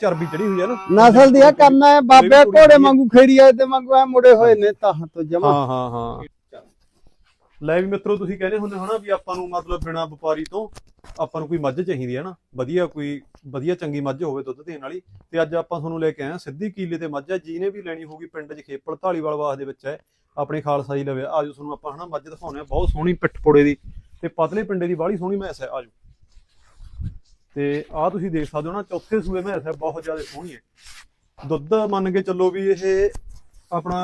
ਚਰਬੀ ਚੜੀ ਹੋਈ ਹੈ ਨਾ। ਨਸਲ ਦੀ ਆ ਕਰਨਾ ਹੈ ਬਾਬੇ ਘੋੜੇ ਵਾਂਗੂ ਖੇੜੀ ਆਏ ਤੇ ਵਾਂਗੂ ਐ ਮੁੜੇ ਹੋਏ ਨੇ ਤਾਂ ਤੋਂ ਜਮਾ। ਹਾਂ ਹਾਂ ਹਾਂ। ਲੈ ਵੀ ਮਿੱਤਰੋ ਤੁਸੀਂ ਕਹਿੰਦੇ ਹੁੰਦੇ ਹਨਾ ਵੀ ਆਪਾਂ ਨੂੰ ਮਤਲਬ ਬਿਨਾ ਵਪਾਰੀ ਤੋਂ ਆਪਾਂ ਨੂੰ ਕੋਈ ਮੱਝ ਚਾਹੀਦੀ ਹੈ ਨਾ। ਵਧੀਆ ਕੋਈ ਵਧੀਆ ਚੰਗੀ ਮੱਝ ਹੋਵੇ ਦੁੱਧ ਦੇਣ ਵਾਲੀ। ਤੇ ਅੱਜ ਆਪਾਂ ਤੁਹਾਨੂੰ ਲੈ ਕੇ ਆਏ ਹਾਂ ਸਿੱਧੀ ਕੀਲੇ ਤੇ ਮੱਝ ਹੈ ਜਿਹਨੇ ਵੀ ਲੈਣੀ ਹੋਊਗੀ ਪਿੰਡ 'ਚ ਖੇਪਲ ਢਾਲੀਵਾਲ ਵਾਸ ਦੇ ਵਿੱਚ ਹੈ। ਆਪਣੇ ਖਾਲਸਾ ਜੀ ਲਵੇ। ਆਜੋ ਤੁਹਾਨੂੰ ਆਪਾਂ ਹਨਾ ਮੱਝ ਦਿਖਾਉਣੇ ਆ। ਬਹੁਤ ਸੋਹਣੀ ਪਿੱਠ ਪੋੜੇ ਦੀ ਤੇ ਪਤਲੇ ਪਿੰਡੇ ਦੀ ਬਾਹਲੀ ਸੋਹਣੀ ਮੈਸ ਹੈ। ਆਜੋ। ਤੇ ਆ ਤੁਸੀਂ ਦੇਖ ਸਕਦੇ ਹੋ ਨਾ ਚੌਥੇ ਸੂਏ ਮੈਸ ਹੈ ਬਹੁਤ ਜ਼ਿਆਦਾ ਸੋਹਣੀ ਹੈ। ਦੁੱਧ ਮੰਨ ਕੇ ਚੱਲੋ ਵੀ ਇਹ ਆਪਣਾ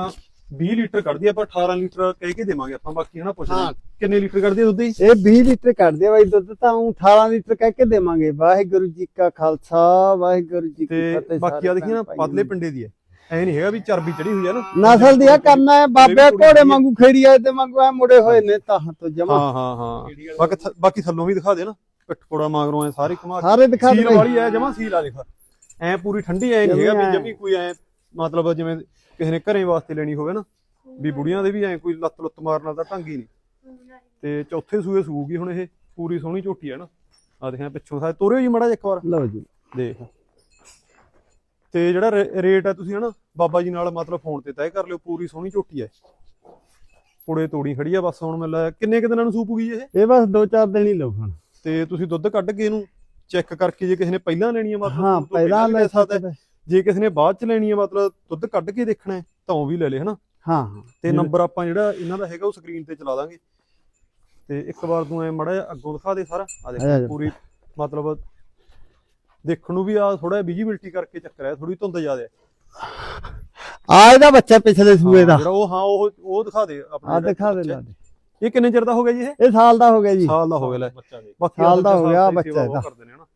20 ਲੀਟਰ ਕੱਢਦੀ ਆ ਆਪਾਂ 18 ਲੀਟਰ ਕਹਿ ਕੇ ਦੇਵਾਂਗੇ ਆਪਾਂ ਬਾਕੀ ਹਨਾ ਹਾਂ ਹਾਂ। ਕਿੰਨੇ ਲੀਟਰ ਕੱਢਦੀ ਆ ਦੁੱਧ ਦੀ ਇਹ 20 ਲੀਟਰ ਕੱਢਦੇ ਆ ਬਾਈ ਦੁੱਧ ਤਾਂ ਊਂ 18 ਲੀਟਰ ਕਹਿ ਕੇ ਦੇਵਾਂਗੇ। ਵਾਹਿਗੁਰੂ ਜੀ ਕਾ ਖਾਲਸਾ ਵਾਹਿਗੁਰੂ ਜੀ ਕੀ ਤੇ ਫਤਿਹ ਬਾਕੀ ਆ ਦੇਖੀ ਨਾ ਪਤਲੇ ਪਿੰਡੇ ਦੀ ਹੈ। ਐ ਨਹੀਂ ਹੈਗਾ ਵੀ ਚਰਬੀ ਚੜੀ ਹੋਈ ਹੈ ਨਾ। ਨਸਲ ਦੀ ਆ ਕਰਨਾ ਹੈ ਬਾਬੇ ਘੋੜੇ ਵਾਂਗੂ ਖੇੜੀ ਆਏ ਤੇ ਵਾਂਗੂ ਐ ਮੁੜੇ ਹੋਏ ਨੇ ਤਾਂ ਤੋਂ ਜਮਾ। ਹਾਂ ਹਾਂ ਹਾਂ। ਬਾਕੀ ਥੱਲੋਂ ਵੀ ਦਿਖਾ ਦੇ ਨਾ। ਪੋੜਾ ਮਾਗਰੋਂ ਐ ਸਾਰੇ ਘੁਮਾ ਕੇ। ਸਾਰੇ ਦਿਖਾ ਦੇ ਸੀਲ ਵਾਲੀ ਐ ਜਮਾ ਸੀਲ ਆ ਦੇਖ। ਐ ਪੂਰੀ ਠੰਡੀ ਐ ਨਹੀਂ ਹੈਗਾ ਵੀ ਐਂ। ਜਮੀ ਕੋਈ ਐ ਮਤਲਬ ਜਿਵੇਂ ਕਿਸੇ ਨੇ ਘਰੇ ਵਾਸਤੇ ਲੈਣੀ ਹੋਵੇ ਨਾ ਵੀ ਬੁੜੀਆਂ ਦੇ ਵੀ ਐ ਕੋਈ ਲੱਤ ਲੁੱਤ ਮਾਰਨ ਦਾ ਢੰਗ ਹੀ ਨਹੀਂ। ਤੇ ਚੌਥੇ ਸੂਏ ਸੂਗੀ ਹੁਣ ਇਹ ਪੂਰੀ ਸੋਹਣੀ ਝੋਟੀ ਹੈ ਨਾ। ਆ ਦੇਖਿਆ ਪਿੱਛੋਂ ਸਾਰੇ ਤੋਰਿਓ ਜੀ ਮੜਾ ਇੱਕ ਵਾਰ। ਲਓ ਜੀ। ਦੇਖ। ਤੇ ਜਿਹੜਾ ਰੇਟ ਹੈ ਤੁਸੀਂ ਹਨਾ ਬਾਬਾ ਜੀ ਨਾਲ ਮਤਲਬ ਫੋਨ ਤੇ ਤੈਅ ਕਰ ਲਿਓ ਪੂਰੀ ਸੋਹਣੀ ਝੋਟੀ ਹੈ ਪੁੜੇ ਤੋੜੀ ਖੜੀ ਆ ਬਸ ਹੁਣ ਮਿਲ ਕਿੰਨੇ ਕੁ ਦਿਨਾਂ ਨੂੰ ਸੂਪੂਗੀ ਇਹ? ਇਹ ਬਸ 2-4 ਦਿਨ ਹੀ ਲਓ ਹੁਣ। ਤੇ ਤੁਸੀਂ ਦੁੱਧ ਕੱਢ ਕੇ ਇਹਨੂੰ ਚੈੱਕ ਕਰਕੇ ਜੇ ਕਿਸੇ ਨੇ ਪਹਿਲਾਂ ਲੈਣੀ ਹੈ ਮਤਲਬ ਹਾਂ ਪਹਿਲਾਂ ਲੈ ਸਕਦਾ ਜੇ ਕਿਸੇ ਨੇ ਬਾਅਦ ਚ ਲੈਣੀ ਹੈ ਮਤਲਬ ਦੁੱਧ ਕੱਢ ਕੇ ਦੇਖਣਾ ਹੈ ਤਾਂ ਉਹ ਵੀ ਲੈ ਲੇ ਹਨਾ? ਹਾਂ ਤੇ ਨੰਬਰ ਆਪਾਂ ਜਿਹੜਾ ਇਹਨਾਂ ਦਾ ਹੈਗਾ ਉਹ ਸਕਰੀਨ ਤੇ ਚਲਾ ਦਾਂਗੇ। ਤੇ ਇੱਕ ਵਾਰ ਤੂੰ ਐ ਮੜਾ ਅੱਗੋਂ ਦਿਖਾ ਦੇ ਸਾਰਾ। ਆ ਦੇਖ। ਪੂਰੀ ਮਤਲਬ ਦੇਖਣ ਨੂੰ ਵੀ ਆ ਥੋੜਾ ਵਿਜੀਬਿਲਟੀ ਕਰਕੇ ਚੱਕਰ ਹੈ ਥੋੜੀ ਧੁੰਦ ਜ਼ਿਆਦਾ ਆ ਇਹਦਾ ਬੱਚਾ ਪਿਛਲੇ ਸੂਏ ਦਾ। ਜਿਹੜਾ ਉਹ ਹਾਂ ਉਹ ਉਹ ਦਿਖਾ ਦੇ ਆਪਣਾ ਆ ਦਿਖਾ ਦੇ ਲਾ। ਦੇ। ਇਹ ਕਿੰਨੇ ਚਿਰ ਦਾ ਹੋ ਗਿਆ ਜੀ ਇਹ? ਇਹ ਸਾਲ ਦਾ ਹੋ ਗਿਆ ਜੀ। ਸਾਲ ਦਾ ਹੋ ਗਿਆ ਲੈ। ਬਾਕੀ ਸਾਲ ਦਾ ਹੋ ਗਿਆ ਬੱਚਾ ਇਹਦਾ। ਕਰਦੇ ਨੇ ਹਨਾ।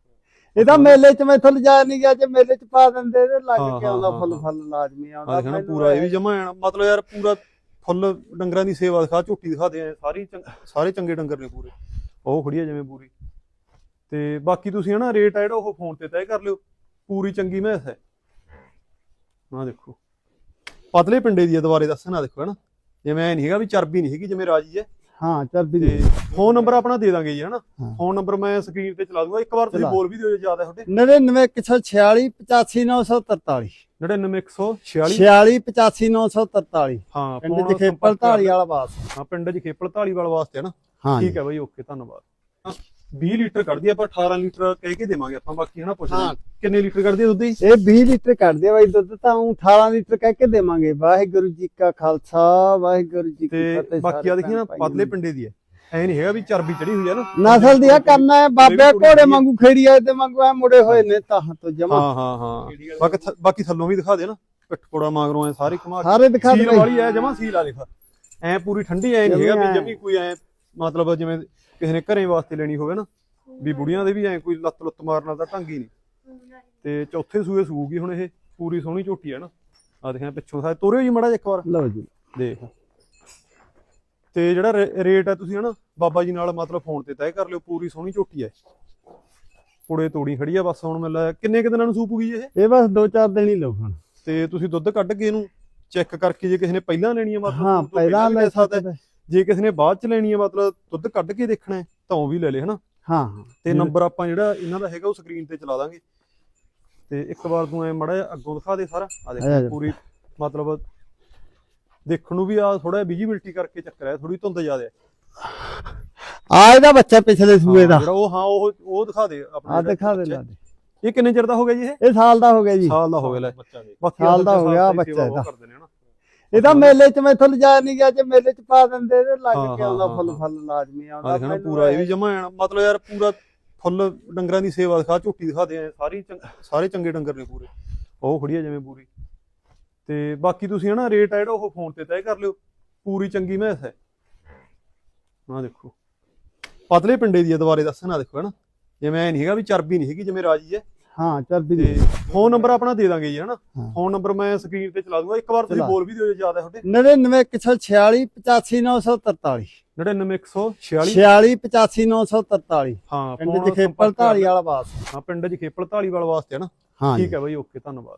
ਇਹ ਤਾਂ ਮੇਲੇ 'ਚ ਮੈਥੋਂ ਲਿਜਾ ਨਹੀਂ ਗਿਆ ਜੇ ਮੇਲੇ 'ਚ ਪਾ ਦਿੰਦੇ ਤੇ ਲੱਗ ਹਾਂ, ਕੇ ਆਉਂਦਾ ਫੁੱਲ ਹਾਂ। ਫੁੱਲ ਲਾਜ਼ਮੀ ਆਉਂਦਾ। ਆ ਦੇਖਣਾ ਮੈਨੂੰ ਪੂਰਾ ਇਹ ਵੀ ਜਮਾ ਆਣਾ ਮਤਲਬ ਯਾਰ ਪੂਰਾ ਫੁੱਲ ਡੰਗਰਾਂ ਦੀ ਸੇਵਾ ਦਿਖਾ ਝੋਟੀ ਦਿਖਾ ਦੇ ਸਾਰੀ ਚੰਗ- ਸਾਰੇ ਚੰਗੇ ਡੰਗਰ ਨੇ ਪੂਰੇ। ਉਹ ਖੜੀ ਆ ਜਿਵੇਂ ਪੂਰੀ। ਤੇ ਬਾਕੀ ਤੁਸੀਂ ਹਨਾ ਰੇਟ ਆ ਜਿਹੜਾ ਉਹ ਫੋਨ ਤੇ ਤੈਅ ਕਰ ਲਿਓ। ਪੂਰੀ ਚੰਗੀ ਮੈਸ ਹੈ ਆ ਦੇਖੋ। ਪਤਲੇ ਪਿੰਡੇ ਦੀ ਆ ਦੁਬਾਰੇ ਦੱਸਣਾ ਦੇਖੋ ਹਨਾ। ਜਿਵੇਂ ਐ ਨਹੀਂ ਹੈਗਾ ਵੀ ਚਰਬੀ ਨਹੀਂ ਹੈਗੀ ਜਿਵੇਂ ਰਾਜੀ ਹੈ ਹਾਂ ਚਰਬੀ ਤੇ ਦੀ ਫੋਨ ਨੰਬਰ ਆਪਣਾ ਦੇ ਦਾਂਗੇ ਜੀ ਹਨਾ? ਹਾਂ। ਫੋਨ ਨੰਬਰ ਮੈਂ ਸਕਰੀਨ ਤੇ ਚਲਾ ਦੂੰਗਾ। ਇੱਕ ਵਾਰ ਤੁਸੀਂ ਚਲਾ। ਬੋਲ ਵੀ ਦਿਓ ਜੇ ਜ਼ਿਆਦਾ ਤੁਹਾਡੇ। 99146 85943 99146 46 85943 ਹਾਂ ਪਿੰਡ ਦੇ ਖੇਪਲ ਸੰਪਰਕ ਕਰ। ਵਾਲਾ ਬਾਸ ਹਾਂ ਪਿੰਡ 'ਚ ਖੇਪਲ ਢਾਲੀਵਾਲ ਵਾਸਤੇ ਹੈ ਨਾ ਹਾਂ ਠੀਕ ਹੈ ਬਾਈ ਓਕੇ ਧੰਨਵਾਦ। 20 ਲੀਟਰ ਕੱਢਦੀ ਆ, ਆਪਾਂ 18 ਲੀਟਰ ਕਹਿ ਕੇ ਦੇਵਾਂਗੇ ਆਪਾਂ ਬਾਕੀ ਹਨਾ ਪੁੱਛਦੇ ਹਾਂ। ਕਿੰਨੇ ਲੀਟਰ ਕੱਢਦੀ ਆ ਦੁੱਧ ਦੀ? ਇਹ 20 ਲੀਟਰ ਕੱਢਦੇ ਆ ਬਾਈ ਦੁੱਧ ਤਾਂ ਊਂ 18 ਲੀਟਰ ਕਹਿ ਕੇ ਦੇਵਾਂਗੇ। ਵਾਹਿਗੁਰੂ ਜੀ ਕਾ ਖਾਲਸਾ ਵਾਹਿਗੁਰੂ ਜੀ ਕੀ ਤੇ ਫਤਿਹ ਬਾਕੀ ਆ ਸਾਰੇ ਦੇਖੀ ਨਾ ਭੈਣ ਪਤਲੇ ਪਿੰਡੇ ਦੀ ਹੈ ਐ ਨਹੀਂ ਹੈਗਾ ਵੀ ਚਰਬੀ ਚੜੀ ਹੋਈ ਹੈ ਨਾ। ਨਸਲ ਦੀ ਆ ਕਰਨਾ ਹੈ ਬਾਬੇ ਘੋੜੇ ਵਾਂਗੂ ਖੇੜੀ ਆਏ ਤੇ ਵਾਂਗੂ ਐ ਮੁੜੇ ਹੋਏ ਨੇ ਤਾਂ ਤੋਂ ਜਮਾ। ਹਾਂ ਹਾਂ ਹਾਂ। ਬਾਕੀ ਥ- ਬਾਕੀ ਥੱਲੋਂ ਵੀ ਦਿਖਾ ਦੇ ਨਾ ਪਿੱਠ ਪੋੜਾ ਮਾਗਰੋਂ ਐ ਸਾਰੇ ਘੁਮਾ ਕੇ। ਸਾਰੇ ਦਿਖਾ ਦੇ ਸੀਲ ਬਾਈ। ਵਾਲੀ ਐ ਜਮਾ ਸੀਲ ਆ ਦੇਖ। ਐ ਪੂਰੀ ਠੰਡੀ ਐ ਨਹੀਂ ਹੈਗਾ ਵੀ। ਜਮੀ ਕੋਈ ਐ ਮਤਲਬ ਜਿਵੇਂ ਕਿਸੇ ਨੇ ਘਰੇ ਵਾਸਤੇ ਲੈਣੀ ਹੋਵੇ ਨਾ ਵੀ ਬੁੜੀਆਂ ਦੇ ਵੀ ਐ ਕੋਈ ਲੱਤ ਲੁੱਤ ਮਾਰਨ ਦਾ ਢੰਗ ਹੀ ਨਹੀਂ। ਤੇ ਚੌਥੇ ਸੂਏ ਸੂਗੀ ਹੁਣ ਇਹ ਪੂਰੀ ਸੋਹਣੀ ਝੋਟੀ ਹੈ ਨਾ। ਆ ਦੇਖਿਆ ਪਿੱਛੋਂ ਸਾਰੇ ਤੋਰਿਓ ਜੀ ਮੜਾ ਇੱਕ ਵਾਰ। ਲਓ ਜੀ। ਦੇਖ। ਤੇ ਜਿਹੜਾ ਰੇਟ ਹੈ ਤੁਸੀਂ ਹਨਾ ਬਾਬਾ ਜੀ ਨਾਲ ਮਤਲਬ ਫੋਨ ਤੇ ਤੈਅ ਕਰ ਲਿਓ ਪੂਰੀ ਸੋਹਣੀ ਝੋਟੀ ਹੈ ਪੁੜੇ ਤੋੜੀ ਖੜੀ ਆ ਬਸ ਹੁਣ ਮਿਲ ਕਿੰਨੇ ਕੁ ਦਿਨਾਂ ਨੂੰ ਸੂਪੂਗੀ ਇਹ? ਇਹ ਬਸ 2-4 ਦਿਨ ਹੀ ਲਓ ਹੁਣ। ਤੇ ਤੁਸੀਂ ਦੁੱਧ ਕੱਢ ਕੇ ਇਹਨੂੰ ਚੈੱਕ ਕਰਕੇ ਜੇ ਕਿਸੇ ਨੇ ਪਹਿਲਾਂ ਲੈਣੀ ਹੈ ਮਤਲਬ ਹਾਂ ਪਹਿਲਾਂ ਲੈ। ਸਕਦਾ ਜੇ ਕਿਸੇ ਨੇ ਬਾਅਦ ਚ ਲੈਣੀ ਹੈ ਮਤਲਬ ਦੁੱਧ ਕੱਢ ਕੇ ਦੇਖਣਾ ਹੈ ਤਾਂ ਉਹ ਵੀ ਲੈ ਲੇ ਹਨਾ? ਹਾਂ ਹਾਂ। ਤੇ ਨੰਬਰ ਆਪਾਂ ਜਿਹੜਾ ਇਹਨਾਂ ਦਾ ਹੈਗਾ ਉਹ ਸਕਰੀਨ ਤੇ ਚਲਾ ਦਾਂਗੇ। ਤੇ ਇੱਕ ਵਾਰ ਤੂੰ ਐ ਮੜਾ ਅੱਗੋਂ ਦਿਖਾ ਦੇ ਸਾਰਾ। ਆ ਜਾ। ਦੇਖ ਪੂਰੀ ਮਤਲਬ ਦੇਖਣ ਨੂੰ ਵੀ ਆ ਥੋੜਾ ਵਿਜੀਬਿਲਟੀ ਕਰਕੇ ਚੱਕਰ ਹੈ ਥੋੜੀ ਧੁੰਦ ਜ਼ਿਆਦਾ ਹੈ। ਆ ਇਹਦਾ ਬੱਚਾ ਪਿਛਲੇ ਸੂਏ ਦਾ। ਜਿਹੜਾ ਉਹ ਹਾਂ ਉਹ ਉਹ ਦਿਖਾ ਦੇ ਆਪਣਾ ਆ ਦਿਖਾ ਦੇ ਬੱਚਾ ਲਾ। ਦੇ ਇਹ ਕਿੰਨੇ ਚਿਰ ਦਾ ਹੋ ਗਿਆ ਜੀ ਇਹ? ਇਹ ਸਾਲ ਦਾ ਹੋ ਗਿਆ ਜੀ। ਸਾਲ ਦਾ ਹੋ ਗਿਆ ਲੈ। ਬਾਕੀ ਸਾਲ ਦਾ ਹੋ ਗਿਆ ਬੱਚਾ ਉਹ ਇਹਦਾ। ਮੇਲੇ 'ਚ ਮੈਥੋਂ ਲਿਜਾ ਨਹੀਂ ਗਿਆ ਜੇ ਮੇਲੇ 'ਚ ਪਾ ਦਿੰਦੇ ਤੇ ਲੱਗ ਕੇ ਆਉਂਦਾ ਫੁੱਲ। ਫੁੱਲ ਲਾਜ਼ਮੀ ਆਉਂਦਾ ਆ ਦੇਖਣਾ ਪੂਰਾ ਇਹ ਵੀ ਜਮਾ ਆਣਾ ਮਤਲਬ ਯਾਰ ਪੂਰਾ ਫੁੱਲ ਡੰਗਰਾਂ ਦੀ ਸੇਵਾ ਦਿਖਾ ਝੋਟੀ ਦਿਖਾ ਦੇ ਸਾਰੀ ਸਾਰੇ ਚੰਗੇ ਡੰਗਰ ਨੇ ਪੂਰੇ। ਉਹ ਖੜੀ ਆ ਜਿਵੇਂ ਪੂਰੀ। ਤੇ ਬਾਕੀ ਤੁਸੀਂ ਹਨਾ ਰੇਟ ਆ ਜਿਹੜਾ ਉਹ ਫੋਨ ਤੇ ਤੈਅ ਕਰ ਲਿਓ। ਪੂਰੀ ਚੰਗੀ ਮੈਸ ਹੈ। ਆ ਦੇਖੋ। ਪਤਲੇ ਪਿੰਡੇ ਦੀ ਆ ਦੁਬਾਰੇ ਦੱਸਣਾ ਦੇਖੋ ਹਨਾ। ਜਿਵੇਂ ਐ ਨਹੀਂ ਹੈਗਾ ਵੀ ਚਰਬੀ ਨਹੀਂ ਹੈਗੀ ਜਿਵੇਂ ਰਾਜੀ ਹੈ। ਹਾਂ ਚਰਬੀ ਤੇ ਦੀ ਫੋਨ ਨੰਬਰ ਆਪਣਾ ਦੇ ਦਾਂਗੇ ਜੀ ਹਨਾ? ਹਾਂ। ਫੋਨ ਨੰਬਰ ਮੈਂ ਸਕਰੀਨ ਤੇ ਚਲਾ ਦੂੰਗਾ। ਇੱਕ ਵਾਰ ਤੁਸੀਂ ਚਲਾ। ਬੋਲ ਵੀ ਦਿਓ ਜੇ ਜ਼ਿਆਦਾ ਤੁਹਾਡੇ। 99146 85943 99146 46 85943 ਹਾਂ ਪਿੰਡ ਖੇਪਲ ਸੰਪਰਕ ਕਰ ਢਾਲੀ ਲਿਓ। ਵਾਲਾ ਬਾਸ ਹਾਂ ਪਿੰਡ 'ਚ ਖੇਪਲ ਢਾਲੀਵਾਲ ਵਾਸਤੇ। ਹੈ ਨਾ ਹਾਂ ਠੀਕ ਹੈ ਬਾਈ ਓਕੇ ਧੰਨਵਾਦ।